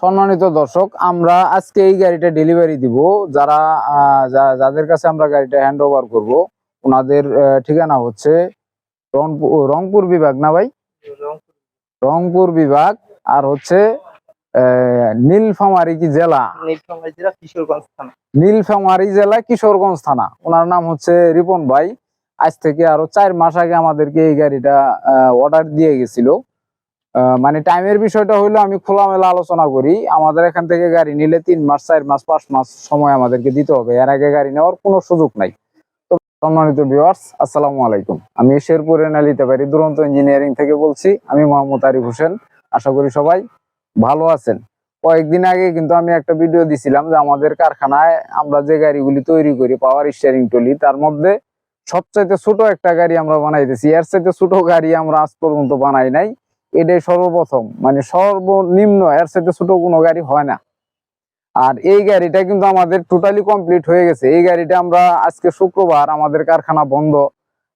সম্মানিত দর্শক আমরা আজকে এই গাড়িটা ডেলিভারি দিব। যারা যাদের কাছে আমরা গাড়িটা হ্যান্ড ওভার করব ওনাদের ঠিকানা হচ্ছে রংপুর রংপুর বিভাগ না ভাই? রংপুর বিভাগ। আর হচ্ছে নীলফামারী কি জেলা? নীলফামারী জেলা কিশোরগঞ্জ থানা। নীলফামারী জেলা কিশোরগঞ্জ থানা। ওনার নাম হচ্ছে রিপন ভাই। আজ থেকে আরও চার মাস আগে আমাদেরকে এই গাড়িটা অর্ডার দিয়ে গেছিল। মানে টাইমের বিষয়টা হইল আমি খোলামেলা আলোচনা করি। আমাদের এখান থেকে গাড়ি নিলে তিন মাস, চার মাস, পাঁচ মাস সময় আমাদেরকে দিতে হবে। এর আগে গাড়ি নেওয়ার কোনো সুযোগ নাই। তো সম্মানিত ভিউয়ার্স আসসালামু আলাইকুম। আমি শেরপুর এনালিতে পারি দুরন্ত ইঞ্জিনিয়ারিং থেকে বলছি। আমি মোহাম্মদ আরিফ হোসেন। আশা করি সবাই ভালো আছেন। কয়েকদিন আগে কিন্তু আমি একটা ভিডিও দিছিলাম যে আমাদের কারখানায় আমরা যে গাড়িগুলি তৈরি করি পাওয়ার স্টিয়ারিং টলি তার মধ্যে সবচাইতে ছোট একটা গাড়ি আমরা বানাইতেছি। এর চাইতে ছোট গাড়ি আমরা আজ পর্যন্ত বানাই নাই। এটাই সর্বপ্রথম। মানে সর্বনিম্ন, এর সাথে ছোট কোনো গাড়ি হয় না। আর এই গাড়িটা কিন্তু আমাদের টোটালি কমপ্লিট হয়ে গেছে। এই গাড়িটা আমরা আজকে শুক্রবার আমাদের কারখানা বন্ধ।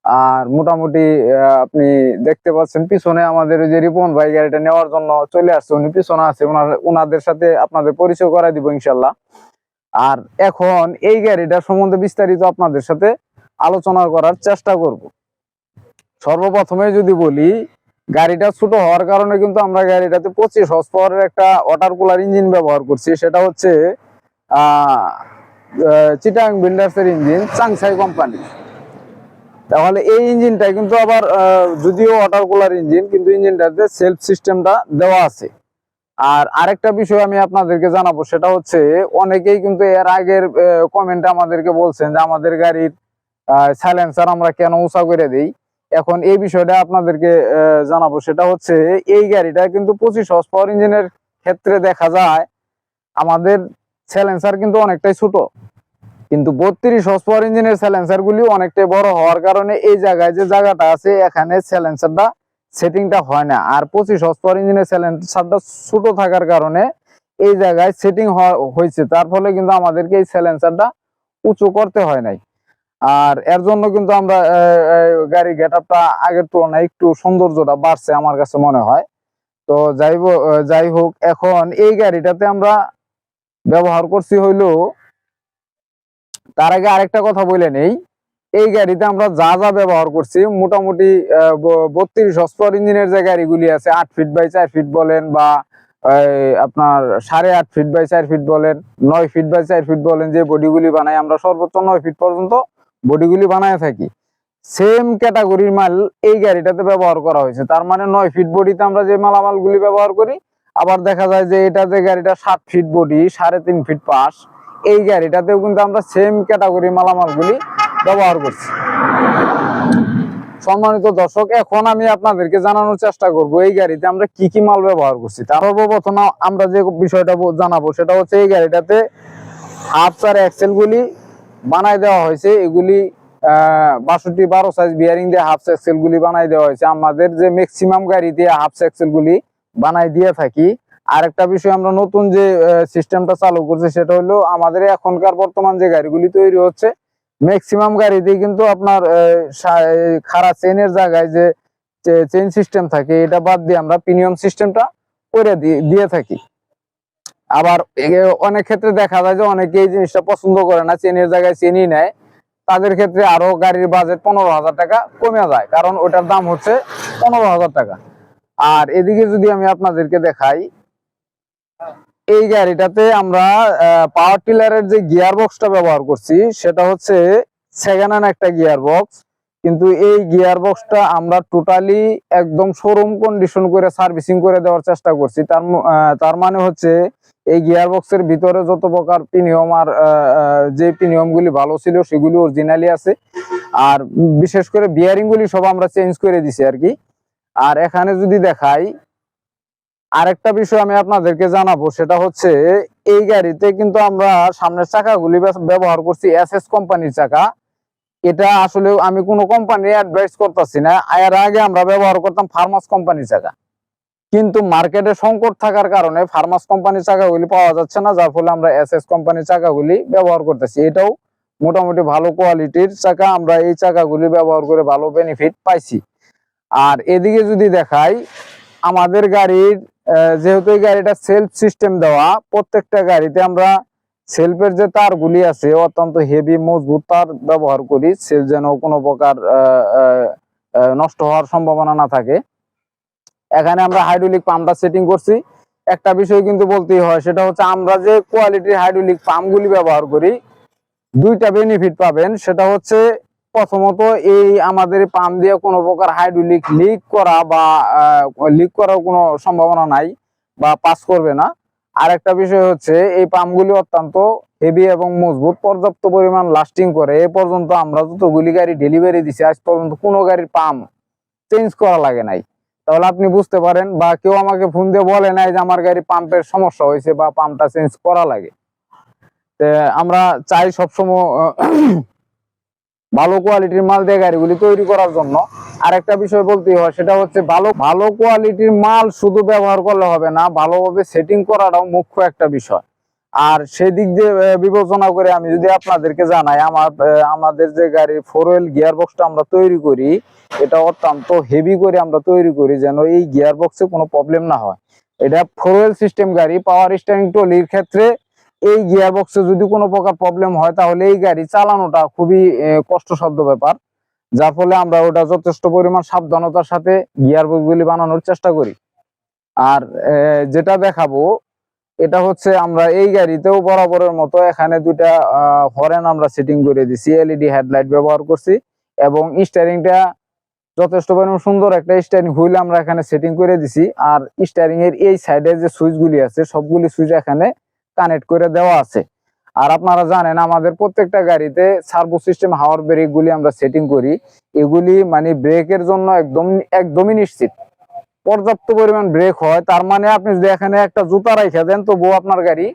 আর মোটামুটি আপনি দেখতে পাচ্ছেন, পিছনে আমাদের যে রিপন ভাই গাড়িটা নেওয়ার জন্য চলে আসছে। উনি পিছনে আছে, ওনার, ওনাদের সাথে আপনাদের পরিচয় করাই দিব ইনশাল্লাহ আর এখন এই গাড়িটা সম্বন্ধে বিস্তারিত আপনাদের সাথে আলোচনা করার চেষ্টা করব। সর্বপ্রথমে যদি বলি গাড়িটা ছোট হওয়ার কারণে কিন্তু আমরা গাড়িটাতে পঁচিশ হর্স পাওয়ারের একটা ওয়াটার কুলার ইঞ্জিন ব্যবহার করছি। সেটা হচ্ছে চিটাং বিল্ডার্সের ইঞ্জিন চাংসাই কোম্পানি তাহলে এই ইঞ্জিনটা কিন্তু আবার যদিও ওয়াটার কুলার ইঞ্জিন কিন্তু ইঞ্জিনটাতে সেলফ সিস্টেমটা দেওয়া আছে। আর আরেকটা বিষয় আমি আপনাদেরকে জানাব, সেটা হচ্ছে, অনেকেই কিন্তু এর আগের কমেন্টে আমাদেরকে বলছেন যে আমাদের গাড়ির সাইলেন্সার আমরা কেন উঁচা করে দেই? এখন এই বিষয়টা আপনাদেরকে জানাব। সেটা হচ্ছে, এই গাড়িটা কিন্তু পঁচিশ হর্স পাওয়ার ইঞ্জিনের ক্ষেত্রে দেখা যায়, আমাদের স্যালেন্সার কিন্তু অনেকটাই ছোট। কিন্তু বত্রিশ হর্স পাওয়ার ইঞ্জিনের সাইলেন্সার গুলি অনেকটাই বড় হওয়ার কারণে এই জায়গায় যে জায়গাটা আছে, এখানে স্যালেন্সারটা সেটিংটা হয় না। আর পঁচিশ হর্স পাওয়ার ইঞ্জিনের সাইলেন্সারটা ছোট থাকার কারণে এই জায়গায় সেটিং হয়েছে। তার ফলে কিন্তু আমাদেরকে এই স্যালেন্সারটা উঁচু করতে হয় নাই। আর এর জন্য কিন্তু আমরা গাড়ির গেট আপটা আগের তুলনায় একটু সৌন্দর্যটা বাড়ছে আমার কাছে মনে হয়। তো যাই যাই হোক, এখন এই গাড়িটাতে আমরা ব্যবহার করছি হইল, তার আগে আরেকটা কথা বলে নেই। এই গাড়িতে আমরা যা যা ব্যবহার করছি, মোটামুটি বত্রিশ হস্পর ইঞ্জিনের যে গাড়িগুলি আছে, আট ফিট বাই চার ফিট বলেন বা আপনার সাড়ে আট ফিট বাই চার ফিট বলেন, নয় ফিট বাই চার ফিট বলেন, যে বডিগুলি বানাই আমরা সর্বোচ্চ নয় ফিট পর্যন্ত বডিগুলি বানায় থাকি। সেম ক্যাটাগরির মাল এই গাড়িটাতে ব্যবহার করা হয়েছে। তার মানে নয় ফিট বডিতে আমরা যে মালামালগুলি ব্যবহার করি, আবার দেখা যায় যে এটা যে গাড়িটা সাত ফিট বডি সাড়ে তিন ফিট পাশ, এই গাড়িটাতেও কিন্তু আমরা সেম ক্যাটাগরি মালামালগুলি ব্যবহার করছি। সম্মানিত দর্শক, এখন আমি আপনাদেরকে জানানোর চেষ্টা করব, এই গাড়িতে আমরা কি কি মাল ব্যবহার করছি। তার সর্বপ্রথম আমরা যে বিষয়টা জানাব, সেটা হচ্ছে এই গাড়িটাতে হাফ চার এক্সেল গুলি বানাই দেওয়া হয়েছে। এগুলি বাষট্টি বারো সাইজ বিয়ারিং দিয়ে হাফ এক্সেল গুলি বানাই দেওয়া হয়েছে। আমাদের যে ম্যাক্সিমাম গাড়ি দিয়ে হাফ এক্সেল গুলি বানাই দিয়ে থাকি। আরেকটা বিষয়, আমরা নতুন যে সিস্টেমটা চালু করছি, সেটা হলো আমাদের এখনকার বর্তমান যে গাড়িগুলি তৈরি হচ্ছে ম্যাক্সিমাম গাড়িতেই কিন্তু আপনার খাড়া চেনের জায়গায় যে চেন সিস্টেম থাকে, এটা বাদ দিয়ে আমরা প্রিমিয়াম সিস্টেমটা করে দিয়ে থাকি। আবার অনেক ক্ষেত্রে দেখা যায় যে অনেকে এই জিনিসটা পছন্দ করে না, চেনের জায়গায় চেনই নেয়। তাদের ক্ষেত্রে আরও গাড়ির বাজেট পনেরো হাজার টাকা কমে যায়, কারণ ওটার দাম হচ্ছে পনেরো হাজার টাকা। আর এদিকে যদি আমি আপনাদেরকে দেখাই, এই গাড়িটাতে আমরা পাওয়ার টিলারের যে গিয়ার বক্সটা ব্যবহার করছি, সেটা হচ্ছে সেকেন্ড একটা গিয়ার বক্স কিন্তু এই গিয়ার বক্সটা আমরা টোটালি একদম শোরুম কন্ডিশন করে সার্ভিসিং করে দেওয়ার চেষ্টা করছি। তার তার মানে হচ্ছে এই গিয়ার বক্সের ভিতরে যত প্রকার প্রিমিয়াম আর যে প্রিমিয়াম গুলি ভালো ছিল সেগুলি অরিজিনালি আছে। আর বিশেষ করে বিয়ারিং গুলি সব আমরা চেঞ্জ করে দিছি আর কি। আর এখানে যদি দেখাই, আরেকটা বিষয় আমি আপনাদেরকে জানাব, সেটা হচ্ছে এই গাড়িতে কিন্তু আমরা সামনের চাকাগুলি ব্যব- ব্যবহার করছি এস এস কোম্পানির চাকা। এটা আসলে আমি কোনো কোম্পানি অ্যাডভাইস করতেছি না। এর আগে আমরা ব্যবহার করতাম ফার্মাস কোম্পানির চাকা। কিন্তু মার্কেটে সংকট থাকার কারণে ফার্মাস কোম্পানির চাকাগুলি পাওয়া যাচ্ছে না, যার ফলে আমরা এস এস কোম্পানির চাকাগুলি ব্যবহার করতেছি। এটাও মোটামুটি ভালো কোয়ালিটির চাকা, আমরা এই চাকাগুলি ব্যবহার করে ভালো বেনিফিট পাইছি। আর এদিকে যদি দেখাই, আমাদের গাড়ির যেহেতু এই গাড়িটা সেলফ সিস্টেম দেওয়া, প্রত্যেকটা গাড়িতে আমরা সেলফের যে তারগুলি আছে, অত্যন্ত হেভি মজবুত তার ব্যবহার করি, সেল যেন কোনো প্রকার নষ্ট হওয়ার সম্ভাবনা না থাকে। এখানে আমরা হাইড্রোলিক পাম্পটা সেটিং করছি। একটা বিষয় কিন্তু বলতেই হয়, সেটা হচ্ছে আমরা যে কোয়ালিটির হাইড্রোলিক পাম্পগুলি ব্যবহার করি, দুইটা বেনিফিট পাবেন। সেটা হচ্ছে, প্রথমত এই আমাদের পাম্প দিয়ে কোনো প্রকার হাইড্রোলিক লিক করা বা লিক করার কোনো সম্ভাবনা নাই বা পাস করবে না। আর একটা বিষয় হচ্ছে, এই পাম্পগুলি অত্যন্ত হেভি এবং মজবুত, পর্যাপ্ত পরিমাণ লাস্টিং করে। এ পর্যন্ত আমরা যতগুলি গাড়ি ডেলিভারি দিছি, আজ পর্যন্ত কোনো গাড়ির পাম্প চেঞ্জ করা লাগে নাই। তাহলে আপনি বুঝতে পারেন, বা কেউ আমাকে ফোন দিয়ে বলে নাই যে আমার গাড়ি পাম্পের সমস্যা হয়েছে বা পাম্পটা চেঞ্জ করা লাগে। আমরা চাই সবসময় ভালো কোয়ালিটির মাল দিয়ে গাড়িগুলি তৈরি করার জন্য। আর একটা বিষয় বলতেই হয়, সেটা হচ্ছে ভালো ভালো কোয়ালিটির মাল শুধু ব্যবহার করলে হবে না, ভালোভাবে সেটিং করাটাও মুখ্য একটা বিষয়। আর সেই দিক দিয়ে বিবেচনা করে আমি যদি আপনাদেরকে জানাই, আমার আমাদের যে গাড়ি ফোর হুইল গিয়ার বক্সটা আমরা তৈরি করি, এটা অত্যন্ত হেভি করে আমরা তৈরি করি যেন এই গিয়ার বক্সে কোনো প্রবলেম না হয়। এটা ফোর হুইল সিস্টেম গাড়ি পাওয়ার স্টারিং টলির ক্ষেত্রে এই গিয়ার বক্সে যদি কোনো প্রকার প্রবলেম হয়, তাহলে এই গাড়ি চালানোটা খুবই কষ্টসাধ্য ব্যাপার। যার ফলে আমরা ওটা যথেষ্ট পরিমাণ সাবধানতার সাথে গিয়ার বক্সগুলি বানানোর চেষ্টা করি। আর যেটা দেখাবো, এটা হচ্ছে আমরা এই গাড়িতেও বরাবরের মতো এখানে দুইটা হরেন আমরা সেটিং করে দিছি এলইডি হেডলাইট ব্যবহার করছি এবং স্টারিংটা যথেষ্ট পরিমাণ সুন্দর একটা স্টারিং হুইল আমরা এখানে সেটিং করে দিছি। আর স্টারিং এর এই সাইডে যে সুইচগুলি আছে, সবগুলি সুইচ এখানে কানেক্ট করে দেওয়া আছে। আর আপনারা জানেন আমাদের প্রত্যেকটা গাড়িতে সার্ভো সিস্টেম হাওয়ার ব্রেক গুলি আমরা সেটিং করি। এগুলি মানে ব্রেকের জন্য একদম, একদমই নিশ্চিত। পর্যাপ্ত পরিমাণ ব্রেক হয়, তার মানে আপনি যদি এখানে একটা জুতা রেখে দেন, তবুও আপনার গাড়ি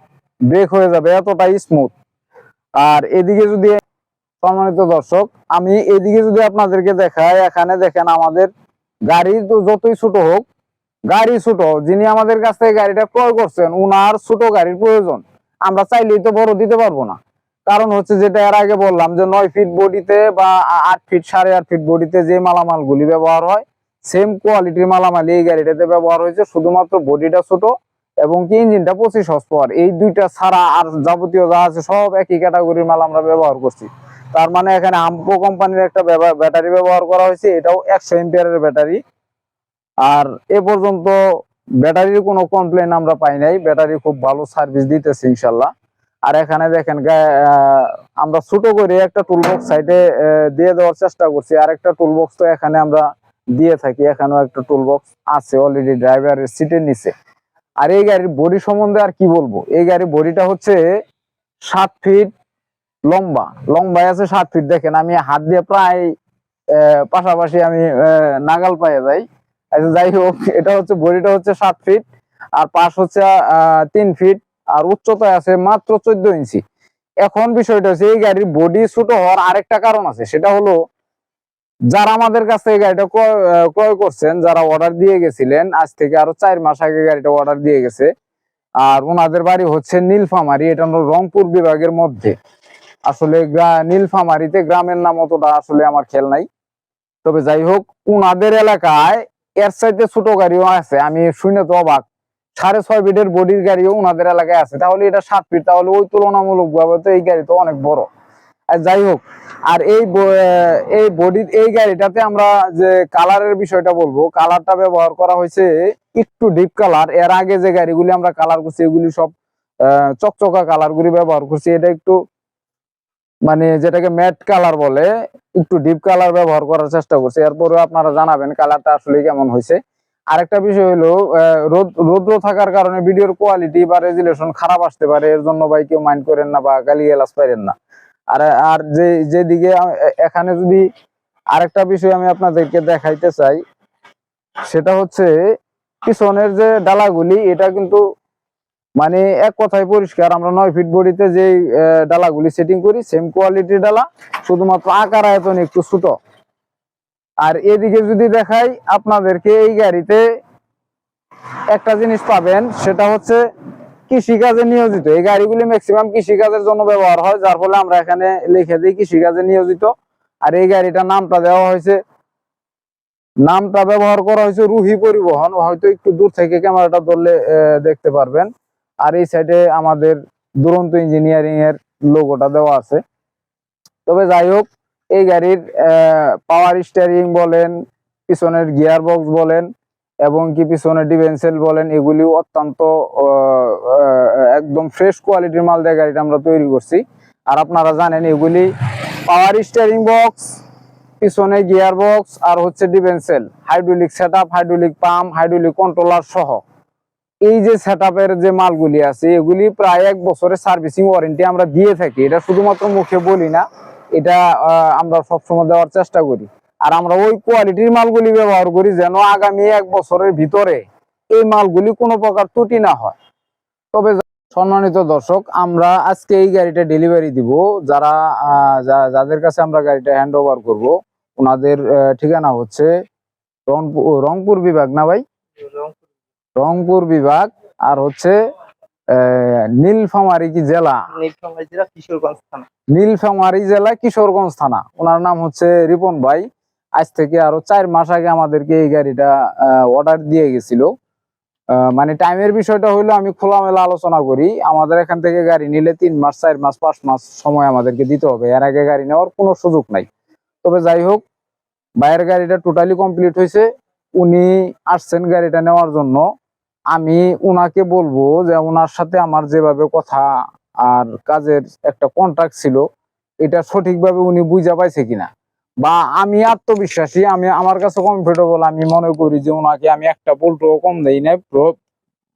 ব্রেক হয়ে যাবে, এতটাই স্মুথ আর এদিকে যদি, সম্মানিত দর্শক, আমি এদিকে যদি আপনাদেরকে দেখাই, এখানে দেখেন আমাদের গাড়ি তো যতই ছোট হোক, গাড়ি ছোট, যিনি আমাদের কাছ থেকে গাড়িটা ক্রয় করছেন, উনার ছোট গাড়ির প্রয়োজন। আমরা চাইলেই তো বড় দিতে পারব না। কারণ হচ্ছে যেটা এর আগে বললাম যে নয় ফিট বডিতে বা আট ফিট সাড়ে আট ফিট বডিতে যে মালামালগুলি ব্যবহার হয় সেম কোয়ালিটির মালামাল এই গাড়িটাতে ব্যবহার হয়েছে, শুধুমাত্র বডিটা ছোট এবং কি ইঞ্জিনটা পঁচিশ হর্স পাওয়ার এই দুইটা ছাড়া আর যাবতীয় যা আছে সব একই ক্যাটাগরির মাল আমরা ব্যবহার করছি। তার মানে এখানে আমপো কোম্পানির একটা ব্যাটারি ব্যবহার করা হয়েছে, এটাও একশো এম্পিয়ারের ব্যাটারি আর এ পর্যন্ত ব্যাটারির কোনো কমপ্লেন আমরা পাই নাই। ব্যাটারি খুব ভালো সার্ভিস দিতেছে ইনশাল্লাহ। আর এখানে দেখেন আমরা ছোট করে একটা টুলবক্স সাইডে দিয়ে দেওয়ার চেষ্টা করছি। আর একটা টুলবক্স তো এখানে আমরা দিয়ে থাকি। এখানেও একটা টুলবক্স আছে অলরেডি ড্রাইভারের সিটের নিচে। আর এই গাড়ির বডি সম্বন্ধে আর কি বলব? এই গাড়ির বডিটা হচ্ছে সাত ফিট লম্বা। লম্বায় আছে সাত ফিট দেখেন, আমি হাত দিয়ে প্রায় পাশাপাশি আমি নাগাল পায়ে যাই। আচ্ছা যাই হোক, এটা হচ্ছে বডিটা হচ্ছে সাত ফিট আর পাশ হচ্ছে তিন ফিট আর উচ্চতায় আছে মাত্র চোদ্দ ইঞ্চি। এখন বিষয়টা হচ্ছে, এই গাড়ির বডি ছোট হওয়ার আরেকটা কারণ আছে, সেটা হলো যারা আমাদের কাছে থেকে গাড়িটা ক্রয় ক্রয় করছেন, যারা অর্ডার দিয়ে গেছিলেন, আজ থেকে আরও চার মাস আগে গাড়িটা অর্ডার দিয়ে গেছে, আর ওনাদের বাড়ি হচ্ছে নীলফামারি, এটা হলো রংপুর বিভাগের মধ্যে। আসলে নীলফামারিতে গ্রামের নাম অতটা আসলে আমার খেয়াল নাই। তবে যাই হোক উনাদের এলাকায় এর সাইডে ছোট গাড়িও আছে, আমি শুনে তো অবাক। সাড়ে ছয় ফিটের বডির গাড়িও উনাদের এলাকায় আছে, তাহলে এটা সাত ফিট, তাহলে ওই তুলনামূলক ভাবে তো এই গাড়ি তো অনেক বড়। যাই হোক, আর এই এই বডির এই গাড়িটাতে আমরা যে কালারের বিষয়টা বলব কালারটা ব্যবহার করা হয়েছে একটু ডিপ কালারের আগে যে গাড়িগুলি আমরা কালার করছি, এগুলি সব চকচকা কালার গুলি ব্যবহার করছি, এটা একটু মানে যেটাকে ম্যাট কালার বলে, একটু ডিপ কালার ব্যবহার করার চেষ্টা করছি। এরপরে আপনারা জানাবেন কালারটা আসলে কেমন হয়েছে। আরেকটা বিষয় হলো রোদ, রৌদ্র থাকার কারণে ভিডিওর কোয়ালিটি বা রেজুলেশন খারাপ আসতে পারে। এর জন্য ভাই কেউ মাইন্ড করেন না বা গালি গালাজ পাইরেন না। আর আর যে, যেদিকে এখানে যদি আরেকটা বিষয় আমি আপনাদেরকে দেখাইতে চাই, সেটা হচ্ছে পিছনের যে ডালাগুলি, এটা কিন্তু মানে এক কথায় পরিষ্কার, আমরা নয় ফিট বডিতে যে ডালাগুলি সেটিং করি সেম কোয়ালিটির ডালা, শুধুমাত্র আকার আয়তন একটু ছোট। আর এদিকে যদি দেখাই, আপনাদেরকে এই গাড়িতে একটা জিনিস পাবেন, সেটা হচ্ছে কৃষিকাজে নিয়োজিত। এই গাড়িগুলি ম্যাক্সিমাম কৃষিকাজের জন্য ব্যবহার হয়, যার ফলে আমরা এখানে লিখে দিই কৃষিকাজে নিয়োজিত। আর এই গাড়িটার নামটা দেওয়া হয়েছে, নামটা ব্যবহার করা হয়েছে রুহি পরিবহন। হয়তো একটু দূর থেকে ক্যামেরাটা ধরলে দেখতে পারবেন। আর এই সাইডে আমাদের দুরন্ত ইঞ্জিনিয়ারিং এর লোগোটা দেওয়া আছে। তবে যাই হোক, এই গাড়ির পাওয়ার স্টিয়ারিং বলেন, পিছনের গিয়ার বক্স বলেন, এবং কি পিছনের ডিভেন্সেল বলেন এগুলি অত্যন্ত একদম ফ্রেশ কোয়ালিটির মাল দিয়ে গাড়িটা আমরা তৈরি করছি। আর আপনারা জানেন, এগুলি পাওয়ার স্টিয়ারিং বক্স পিছনে গিয়ার বক্স আর হচ্ছে ডিভেন্সেল hydraulic set up hydraulic pump hydraulic controller সহ। এই যে সেট যে মালগুলি আছে, এগুলি প্রায় এক বছরের সার্ভিসিং ওয়ারেন্টি আমরা দিয়ে থাকি। এটা শুধুমাত্র মুখে বলি না, এটা আমরা সবসময় দেওয়ার চেষ্টা করি। আর আমরা ওই কোয়ালিটির মালগুলি ব্যবহার করি যেন আগামী এক বছরের ভিতরে এই মালগুলি কোনো প্রকার ত্রুটি না হয়। তবে সম্মানিত দর্শক, আমরা আজকে এই গাড়িটা ডেলিভারি দিব। যারা যাদের কাছে আমরা গাড়িটা হ্যান্ড ওভার করব, ওনাদের ঠিকানা হচ্ছে রংপুর রংপুর বিভাগ না ভাই? রংপুর বিভাগ আর হচ্ছে নীলফামারী কি জেলা? নীলফামারী জেলা কিশোরগঞ্জ থানা। ওনার নাম হচ্ছে রিপন ভাই। আজ থেকে আরও চার মাস আগে আমাদেরকে এই গাড়িটা অর্ডার দিয়ে গেছিল। মানে টাইমের বিষয়টা হইল আমি খোলামেলা আলোচনা করি। আমাদের এখান থেকে গাড়ি নিলে তিন মাস চার মাস পাঁচ মাস সময় আমাদেরকে দিতে হবে। এর আগে গাড়ি নেওয়ার কোনো সুযোগ নাই। তবে যাই হোক বাইরের গাড়িটা টোটালি কমপ্লিট হয়েছে উনি আসছেন গাড়িটা নেওয়ার জন্য। আমি উনাকে বলব যে ওনার সাথে আমার যেভাবে কথা আর কাজের একটা কন্ট্রাক্ট ছিল, এটা সঠিকভাবে উনি বুঝা পাইছে কিনা। বা আমি আত্মবিশ্বাসী, আমি আমার কাছে কমফোর্টেবল আমি মনে করি যে ওনাকে আমি একটা বল্টু কম দেই না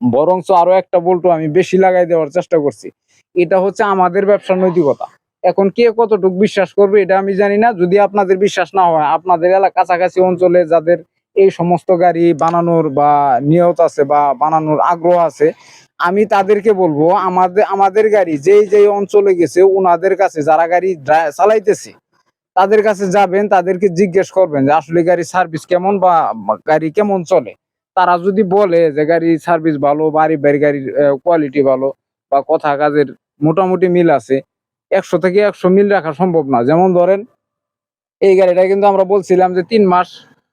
বরঞ্চ আরও একটা বল্টু আমি বেশি লাগাই দেওয়ার চেষ্টা করছি। এটা হচ্ছে আমাদের ব্যবসার নৈতিকতা। এখন কে কতটুকু বিশ্বাস করবে এটা আমি জানি না। যদি আপনাদের বিশ্বাস না হয়, আপনাদের এলাকা কাছাকাছি অঞ্চলে যাদের এই সমস্ত গাড়ি বানানোর বা নিয়ত আছে বা বানানোর আগ্রহ আছে, আমি তাদেরকে বলব, আমাদের আমাদের গাড়ি যেই যেই অঞ্চলে গেছে ওনাদের কাছে যারা গাড়ি চালাইতেছে, তাদের কাছে যাবেন, তাদেরকে জিজ্ঞেস করবেন যে আসলে গাড়ি সার্ভিস কেমন বা গাড়ি কেমন চলে। তারা যদি বলে যে গাড়ি সার্ভিস ভালো, বাড়ি বাড়ি গাড়ির কোয়ালিটি ভালো বা কথা, কাজের মোটামুটি মিল আছে, একশো থেকে একশো মিল রাখা সম্ভব না। যেমন ধরেন, এই গাড়িটা কিন্তু আমরা বলছিলাম যে তিন মাস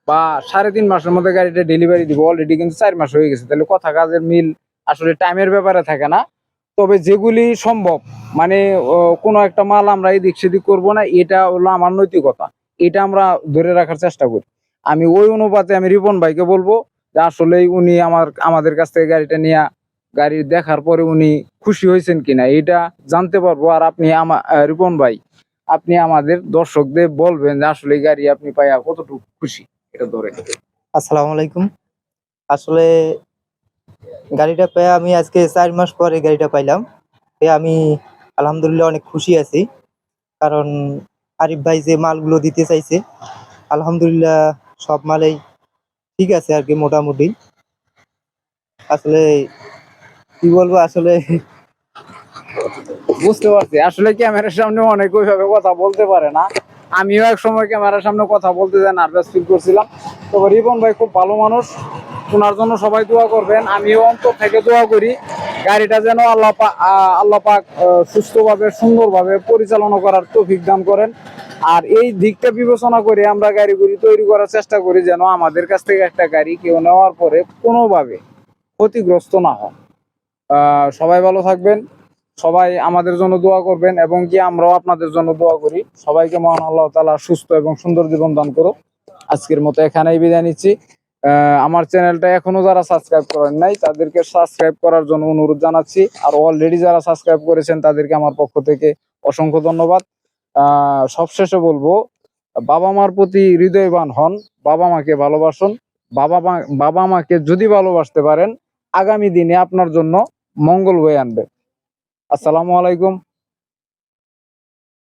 বা সাড়ে তিন মাসের মধ্যে গাড়িটা ডেলিভারি দিব অলরেডি কিন্তু চার মাস হয়ে গেছে। তাহলে কথা কাজের মিল আসলে টাইমের ব্যাপারে থাকে না। তবে যেগুলি সম্ভব মানে কোনো একটা মাল আমরা এদিক সেদিক করব না, এটা হলো আমার নৈতিকতা। এটা আমরা ধরে রাখার চেষ্টা করি। আমি ওই অনুপাতে আমি রিপন ভাইকে বলব যে আসলে উনি আমার, আমাদের কাছ থেকে গাড়িটা নিয়ে, গাড়ি দেখার পরে উনি খুশি হয়েছেন কিনা, এটা জানতে পারব। আর আপনি আমার রিপন ভাই, আপনি আমাদের দর্শকদের বলবেন যে আসলে গাড়ি আপনি পাইয়া কতটুকু খুশি। এটা ধরে আসসালামু আলাইকুম। আসলে গাড়িটা পেয়ে আমি আজকে চার মাস পরে গাড়িটা পাইলাম। পেয়ে আমি আলহামদুলিল্লাহ অনেক খুশি আছি। কারণ আরিফ ভাই যে মালগুলো দিতে চাইছে আলহামদুলিল্লাহ সব মালেই ঠিক আছে আর কি মোটামুটি। আসলে কি বলব আসলে বুঝতে পারছি। আসলে ক্যামেরার সামনে অনেক ওইভাবে কথা বলতে পারে না। আমিও এক সময় ক্যামেরার সামনে কথা বলতে যাই নার্ভাস ফিল করছিলাম। তবে রিপন ভাই খুব ভালো মানুষ। ওনার জন্য সবাই দোয়া করবেন। আমিও অন্তর থেকে দোয়া করি গাড়িটা যেন আল্লাহ পা- আহ, আল্লাহ পাক সুস্থভাবে সুন্দরভাবে পরিচালনা করার তৌফিক দান করেন। আর এই দিকটা বিবেচনা করে আমরা গাড়িগুলি তৈরি করার চেষ্টা করি যেন আমাদের কাছ থেকে একটা গাড়ি কেউ নেওয়ার পরে কোনোভাবে ক্ষতিগ্রস্ত না হয় আহ, সবাই ভালো থাকবেন। সবাই আমাদের জন্য দোয়া করবেন এবং কি আমরাও আপনাদের জন্য দোয়া করি। সবাইকে মহান আল্লাহ তালা সুস্থ এবং সুন্দর জীবন দান করো আজকের মতো এখানেই বিদায় নিচ্ছি। আমার চ্যানেলটা এখনও যারা সাবস্ক্রাইব করেন নাই, তাদেরকে সাবস্ক্রাইব করার জন্য অনুরোধ জানাচ্ছি। আর অলরেডি যারা সাবস্ক্রাইব করেছেন, তাদেরকে আমার পক্ষ থেকে অসংখ্য ধন্যবাদ। সবশেষে বলব, বাবা মার প্রতি হৃদয়বান হন, বাবা মাকে ভালোবাসুন। বাবা মা, বাবা মাকে যদি ভালোবাসতে পারেন, আগামী দিনে আপনার জন্য মঙ্গল বয়ে আনবে। আসসালামু আলাইকুম।